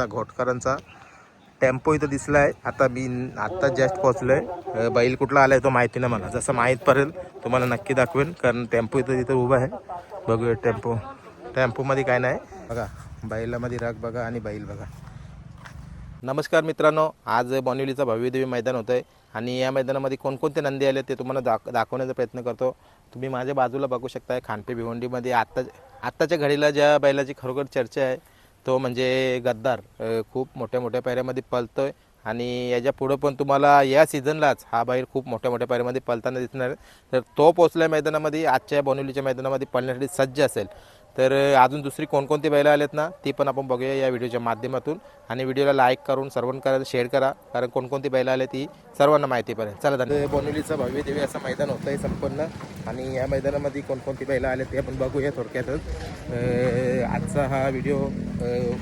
आत्ता घोटकरांचा टेम्पो इथं दिसला आहे आता मी आत्ता जस्ट पोहोचलो आहे बैल कुठला आला आहे तो माहिती नाही मला. जसं माहीत पडेल तुम्हाला नक्की दाखवेन कारण टेम्पो इथं तिथं उभा आहे. बघूया टेम्पो. टेम्पोमध्ये काय नाही. बघा बैलामध्ये राग बघा आणि बैल बघा. नमस्कार मित्रांनो. आज बोनिवलीचं भव्यदेवी मैदान होतं आहे आणि या मैदानामध्ये कोणकोणते नंदी आले ते तुम्हाला दाख दाखवण्याचा प्रयत्न करतो. तुम्ही माझ्या बाजूला बघू शकताय खानपे भिवंडीमध्ये. आत्ता आत्ताच्या घडीला ज्या बैलाची खरोखर चर्चा आहे तो म्हणजे गद्दार अ, खूप मोठ्या मोठ्या पायऱ्यामध्ये पळतोय आणि याच्या पुढं पण तुम्हाला या सीझनलाच हा बाहेर खूप मोठ्या मोठ्या पायऱ्यामध्ये पळताना दिसणार आहे. तर तो पोचल्या मैदानामध्ये आजच्या बोनिवलीच्या मैदानामध्ये पळण्यासाठी सज्ज असेल तर अजून दुसरी कोणकोणती बैलं आलेत ना ती पण आपण बघूया या व्हिडिओच्या माध्यमातून. आणि व्हिडिओला लाईक करून सर्वांना शेअर करा कारण कोणकोणती बैलं आले ती सर्वांना माहिती पडेल चला धन्यवाद. बोनिवलीचं भव्य देवी असं मैदान होतं आहे संपन्न. आणि या मैदानामध्ये कोणकोणती बैलं आले ते आपण बघूया थोडक्यातच आजचा हा व्हिडिओ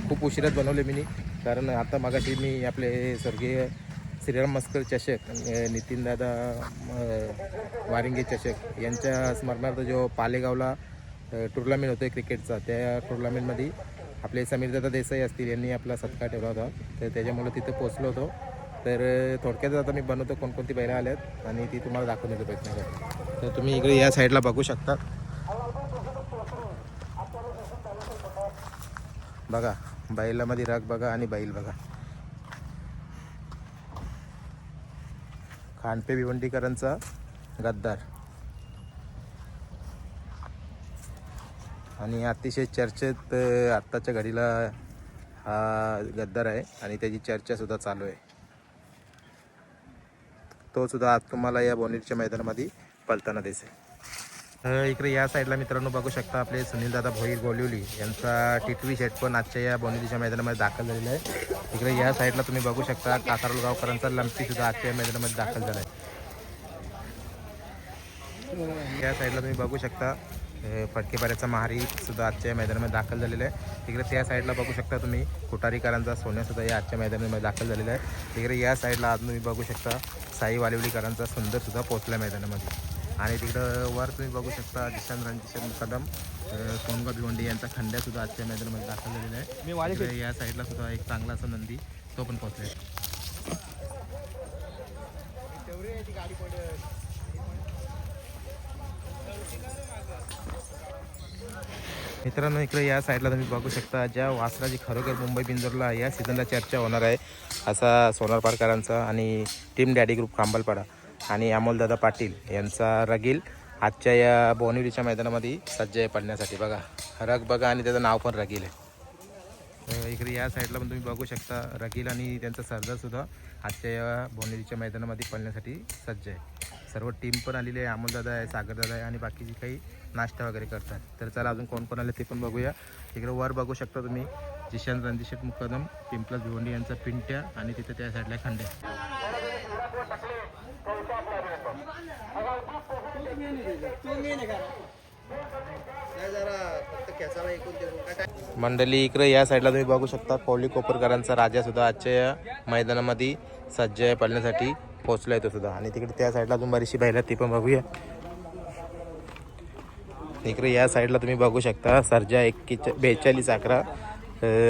खूप उशिरात बनवले मी कारण आता मगाशी मी आपले स्वर्गीय श्रीराम मस्कर चषक नितीन दादा वारिंगे चषक यांच्या स्मरणार्थ जो पालेगावला टुर्नामेंट होते क्रिकेटचा त्या टुर्नामेंटमध्ये आपले समीरदादा देसाई असतील यांनी आपला सत्कार ठेवला होता. तर त्याच्यामुळे तिथं पोचलो होतो. तर थोडक्यातच थोडक्यात आता मी बनवतो कोणकोणती बैलं आल्यात आणि ती तुम्हाला दाखवण्याचा प्रयत्न करतो. तर तुम्ही इकडे या साईडला बघू शकता. बघा बैलामध्ये राग बघा आणि बैल बघा. खानपे भिवंडीकरांचा गद्दार. आणि अतिशय चर्चेत आत्ताच्या घडीला हा गद्दार आहे आणि त्याची चर्चासुद्धा चालू आहे. तो सुद्धा आज तुम्हाला या बोनेटच्या मैदानामध्ये पलताना दिसेल. इकडे या साईडला मित्रांनो बघू शकता आपले सुनीलदादा भोईर गोलिवली यांचा टिटवी शेट पण आजच्या या बोनेलीच्या मैदानामध्ये दाखल झालेला आहे. इकडे या साईडला तुम्ही बघू शकता कासारोल गावकरांचा लंपीसुद्धा आजच्या या मैदानामध्ये दाखल झाला आहे. या साईडला तुम्ही बघू शकता अ, फटकेपाऱ्याचा महारी सुद्धा आजच्या या मैदानामध्ये दाखल झालेला आहे. इकडे त्या साईडला बघू शकता तुम्ही कुटारीकरांचा सोन्या सुद्धा या आजच्या मैदानामध्ये दाखल झालेला आहे. इकडे या साईडला आज तुम्ही बघू शकता साई वालिवलीकरांचा सुंदर सुद्धा पोचला मैदानामध्ये. आणि तिकडं वर तुम्ही बघू शकता दिशांत रणजिशन कदम सोनगा भिवंडी यांचा खंड्या सुद्धा आजच्या मैदानामध्ये दाखल झालेला आहे. या साईडला सुद्धा एक चांगला असा नंदी तो पण पोचला आहे मित्रांनो इकडे या साईडला तुम्ही बघू शकता ज्या वासराची खरोखर मुंबई बिंदूरला या सीझनला चर्चा होणार आहे असा सोनार पारकरांचा आणि टीम डॅडी ग्रुप खांबलपाडा आणि अमोलदादा पाटील यांचा रगील आजच्या या बोनिवलीच्या मैदानामध्ये सज्ज आहे पडण्यासाठी. बघा रग बघा आणि त्याचं नाव पण रगील आहे. इकडे या साईडला पण तुम्ही बघू शकता रगील आणि त्यांचा सरदारसुद्धा आजच्या या बोनेरीच्या मैदानामध्ये पडण्यासाठी सज्ज आहे. सर्व टीम पण आलेली आहे. अमोलदादा आहे सागरदादा आहे आणि बाकीची काही नाश्ता वगैरे करतात. तर चला अजून कोण कोण आले ते पण बघूया. इकडे वर बघू शकता तुम्ही जिशांत रणजिशेट मुकदम पिंपला भिवंडी यांचा पिंट्या आणि तिथे त्या साईडला खंड्या मंडळी इकडे या साईडला तुम्ही बघू शकता कोवली कोपरकरांचा राजा सुद्धा आजच्या या मैदानामध्ये सज्ज आहे पडण्यासाठी पोहोचलाय तो सुद्धा. आणि तिकडे त्या साईडला अजून बरीचशी बैल आहेत, ती पण बघूया. इकडे या साईडला तुम्ही बघू शकता सर्जा एक्केच बेचाळीस अकरा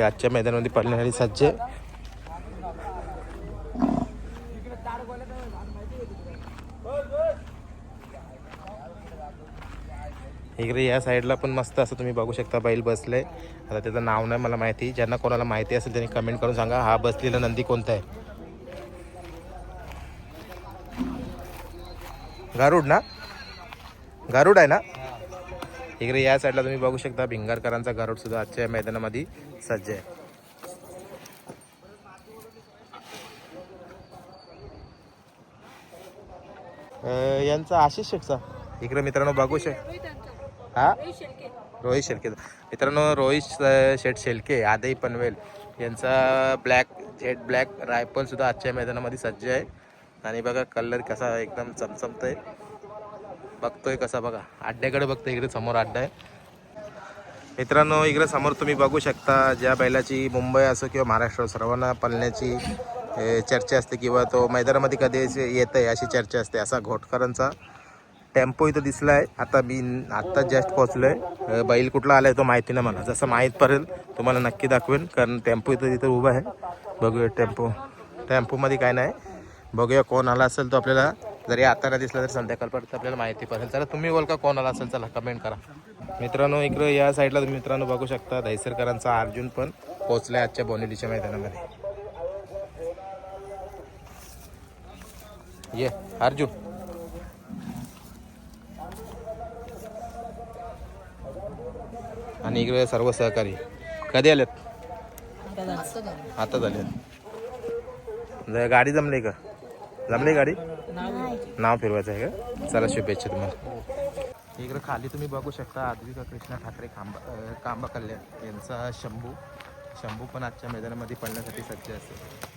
आजच्या मैदानामध्ये पडण्यासाठी सज्ज इकडे या साईडला पण मस्त असं तुम्ही बघू शकता बैल बसले. आता त्याचं नाव नाही मला माहिती. ज्यांना कोणाला माहिती असेल त्यांनी कमेंट करून सांगा. हा बसलेला नंदी कोणता आहे? गारुड ना? गारुड आहे ना? इकडे या साईडला तुम्ही बघू शकता भिंगारकरांचा गारुड सुद्धा आजच्या मैदानामध्ये सज्ज आहे. यांचा आशिष शेखचा इकडे मित्रांनो बघू शक हा? रोहित शेळके मित्रांनो रोहित शेठ शेळके आदई पनवेल यांचा ब्लॅक जेट ब्लॅक रायफल सुद्धा आजच्या मैदानामध्ये सज्ज आहे. आणि बघा कलर कसा एकदम चमचमतोय. बघतोय कसा बघा. अड्ड्याकडे बघतोय इकडे समोर अड्डा आहे. मित्रांनो इकडे समोर तुम्ही बघू शकता ज्या बैलाची मुंबई असो किंवा महाराष्ट्र सर्वांना पलण्याची चर्चा असते किंवा तो मैदानामध्ये कधी येत आहे अशी चर्चा असते. असा घोटकरांचा टेम्पो इथं दिसला आहे आता मी आत्ता जस्ट पोहोचलोय. आहे बैल कुठला आला आहे तो माहिती नाही मला. जसं माहीत पडेल तुम्हाला नक्की दाखवेन. कारण टेम्पो इथं तिथं उभा आहे. बघूया टेम्पो. टेम्पोमध्ये काय नाही. बघूया कोण आला असेल तो आपल्याला. जरी आता नाही दिसला तर संध्याकाळपर्यंत आपल्याला माहिती पडेल. चला तुम्ही बोल का कोण आला असेल चला कमेंट करा. मित्रांनो इकडं या साईडला तुम्ही मित्रांनो बघू शकता दहिसरकरांचा अर्जुन पण पोहोचलाय आजच्या बोनिलीच्या मैदानामध्ये. ये अर्जुन. आणि इकडे सर्व सहकारी. कधी आलेत? आता झाले. गाडी जमली का? जमली गाडी? नाव फिरवायचं आहे का? चला शुभेच्छा तुम्हाला. इकडे खाली तुम्ही बघू शकता आद्विका कृष्णा ठाकरे खांबा अं, कांबा कल्याण यांचा शंभू. शंभू पण आजच्या मैदानामध्ये पडण्यासाठी सज्ज असेल.